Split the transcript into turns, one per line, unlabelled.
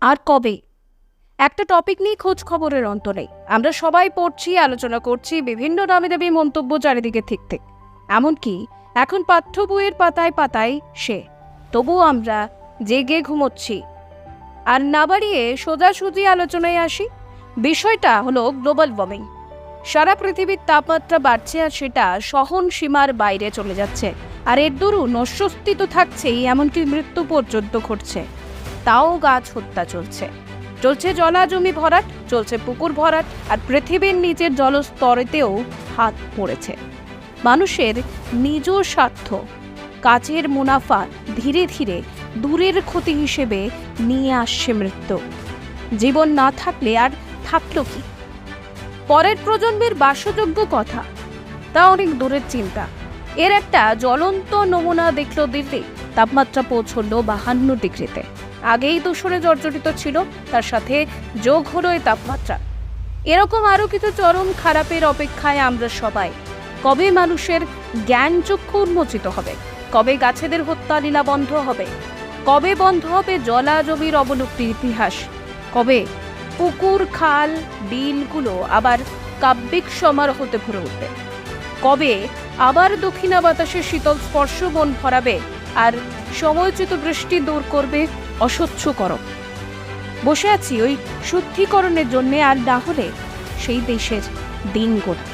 আর কবে? একটা টপিক নিয়ে খোঁজ খবরের অন্ত নেই আমরা সবাই পড়ছি, আলোচনা করছি, বিভিন্ন নামে দাবি মন্তব্য চারিদিকে ঠিক ঠিক। এমনকি এখন পাঠ্য বইয়ের পাতায় পাতায় সে। তবুও আমরা জেগে ঘুমোচ্ছি। আর না বাড়িয়ে সোজাসুজি আলোচনায় আসি। বিষয়টা হলো গ্লোবাল ওয়ার্মিং সারা পৃথিবীর তাপমাত্রা বাড়ছে আর সেটা সহন সীমার বাইরে চলে যাচ্ছে। আর এর দরুন অস্বস্তি তো থাকছেই, এমনকি মৃত্যু পর্যন্ত ঘটছে। তাও গাছ হত্যা চলছে। চলছে জলা জমি ভরাট, চলছে পুকুর ভরাট, আর পৃথিবীর নিচের জলস্তরেতেও হাত পড়েছে। মানুষের নিজ স্বার্থ, কাজের মুনাফা ধীরে ধীরে দূরের ক্ষতি হিসেবে নিয়ে আসছে মৃত্যু। জীবন না থাকলে আর থাকল কি? পরের প্রজন্মের বাসযোগ্য কথা, তা অনেক দূরের চিন্তা। এর একটা জ্বলন্ত নমুনা দেখল দিল্লি, তাপমাত্রা পৌঁছল বাহান্ন ডিগ্রিতে। আগেই দূষণে জর্জরিত ছিল, তার সাথে যোগ হলো এই তাপমাত্রা। এরকম আরও কিছু চরম খারাপের অপেক্ষায় আমরা সবাই। কবে মানুষের জ্ঞান চক্ষু উন্মোচিত হবে? কবে গাছেদের হত্যা লীলা বন্ধ হবে? কবে বন্ধ হবে জলা জমির অবলুপ্তির ইতিহাস? কবে পুকুর, খাল, বিলগুলো আবার কাব্যিক সমারোহতে ভরে উঠবে? কবে আবার দক্ষিণা বাতাসে শীতল স্পর্শ মন ভরাবে আর সময়চ্যুত বৃষ্টি দূর করবে অস্বচ্ছ কর বসে আছি ওই শুদ্ধিকরণের জন্যে আর না হলে সেই দেশের দিন গোড়া